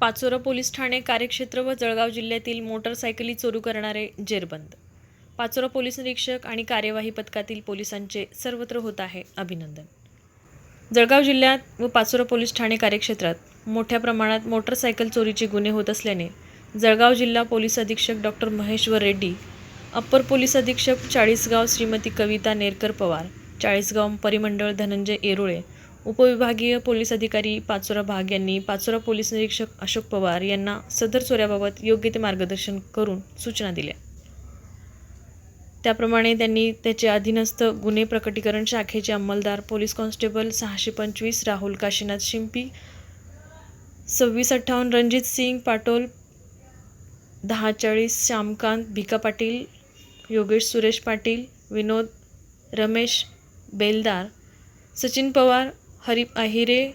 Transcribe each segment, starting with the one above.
Pachora police Thane कार्यक्षेत्र व जळगाव जिल्ह्यातील मोटरसायकली चोरू करणारे जेरबंद. पाचोरा पोलीस निरीक्षक आणि कार्यवाही पथकातील पोलिसांचे सर्वत्र होत आहे अभिनंदन. जळगाव जिल्ह्यात व पाचोरा पोलीस ठाणे कार्यक्षेत्रात मोठ्या प्रमाणात मोटरसायकल चोरीचे गुन्हे होत असल्याने जळगाव जिल्हा पोलीस अधीक्षक doctor Maheshwar Reddy upper police अधीक्षक चाळीसगाव श्रीमती कविता नेरकर पवार चाळीसगाव परिमंडळ धनंजय येरुळे उपविभागीय पोलीस अधिकारी पाचोरा भाग यांनी पाचोरा पोलीस निरीक्षक अशोक पवार यांना सदर चोऱ्याबाबत योग्य ते मार्गदर्शन करून सूचना दिल्या. त्याप्रमाणे त्यांनी त्याचे अधीनस्थ गुन्हे प्रकटीकरण शाखेचे अंमलदार पोलीस कॉन्स्टेबल सहाशे पंचवीस राहुल काशीनाथ शिंपी सव्वीस अठ्ठावन्न रणजित सिंग पाटोल दहा चाळीस श्यामकांत भिका पाटील योगेश सुरेश पाटील विनोद रमेश बेलदार सचिन पवार हरी अहिरे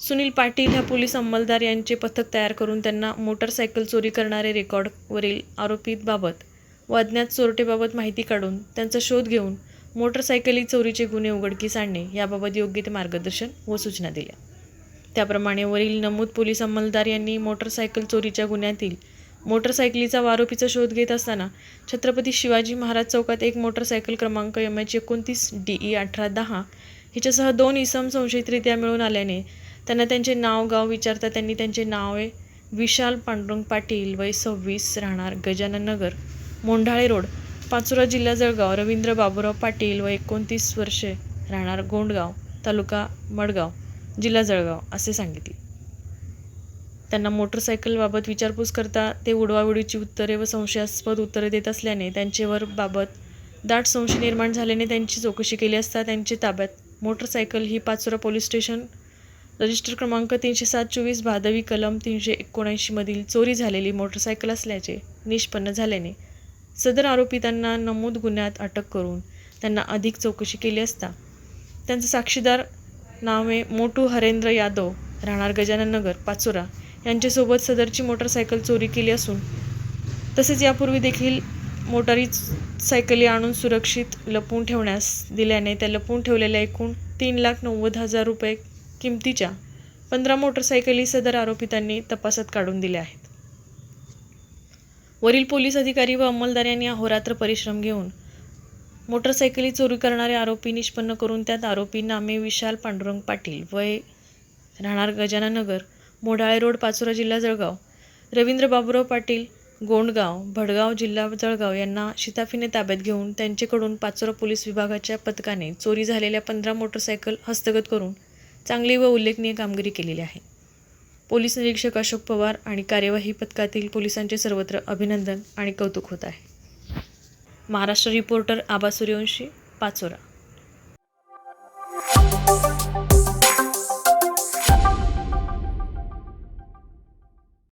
सुनील पाटील ह्या पोलीस अंमलदार यांचे पथक तयार करून त्यांना मोटरसायकल चोरी करणारे रेकॉर्डवरील आरोपीबाबत व अज्ञात चोरटेबाबत माहिती काढून त्यांचा शोध घेऊन मोटरसायकली चोरीचे गुन्हे उघडकीस आणणे याबाबत योग्य ते मार्गदर्शन व सूचना दिल्या. त्याप्रमाणे वरील नमूद पोलीस अंमलदार यांनी मोटरसायकल चोरीच्या गुन्ह्यातील मोटरसायकलीचा व आरोपीचा शोध घेत असताना छत्रपती शिवाजी महाराज चौकात एक मोटरसायकल क्रमांक एम एच एकोणतीस डी ई अठरा दहा हिच्यासह दोन इसम संशयितरित्या मिळून आल्याने त्यांना त्यांचे नाव गाव विचारता त्यांनी त्यांचे नावे विशाल पांडुरंग पाटील वय सव्वीस राहणार गजानन नगर मोंढाळे रोड पाचोरा जिल्हा जळगाव रवींद्र बाबूराव पाटील व एकोणतीस वर्षे राहणार गोंडगाव तालुका मडगाव जिल्हा जळगाव असे सांगितले. त्यांना मोटरसायकलबाबत विचारपूस करता ते उडवाउडीची उत्तरे व संशयास्पद उत्तरे देत असल्याने त्यांचेवर बाबत दाट संशय निर्माण झाल्याने त्यांची चौकशी केली असता त्यांचे ताब्यात. मोटरसायकल ही पाचोरा पोलीस स्टेशन रजिस्टर क्रमांक तीनशे सात चोवीस भादवी कलम तीनशे एकोणऐंशीमधील चोरी झालेली मोटरसायकल असल्याचे निष्पन्न झाल्याने सदर आरोपी त्यांना नमूद गुन्ह्यात अटक करून त्यांना अधिक चौकशी केली असता. त्यांचे साक्षीदार नावे मोटू हरेंद्र यादव राहणार गजानन नगर पाचोरा. यांच्यासोबत सदरची मोटरसायकल चोरी केली असून तसेच यापूर्वी देखील मोटारी सायकली आणून सुरक्षित लपवून ठेवण्यास दिल्याने त्या लपवून ठेवलेल्या एकूण तीन लाख नव्वद हजार रुपये किमतीच्या पंधरा मोटरसायकली सदर आरोपितांनी तपासात काढून दिल्या आहेत. वरील पोलीस अधिकारी व अंमलदार यांनी अहोरात्र परिश्रम घेऊन मोटरसायकली चोरी करणारे आरोपी निष्पन्न करून त्यात आरोपी नामे विशाल पांडुरंग पाटील वय राहणार गजाननगर मोढाळे रोड पाचोरा जिल्हा जळगाव. रवींद्र बाबुराव पाटील गोंडगाव भडगाव जिल्हा जळगाव यांना शिताफीने ताब्यात घेऊन त्यांच्याकडून पाचोरा पोलीस विभागाच्या पथकाने चोरी झालेल्या पंधरा मोटरसायकल हस्तगत करून चांगली व उल्लेखनीय कामगिरी केलेली आहे. पोलीस निरीक्षक अशोक पवार आणि कार्यवाही पथकातील पोलिसांचे सर्वत्र अभिनंदन आणि कौतुक होत आहे. महाराष्ट्र रिपोर्टर आबा सूर्यवंशी पाचोरा.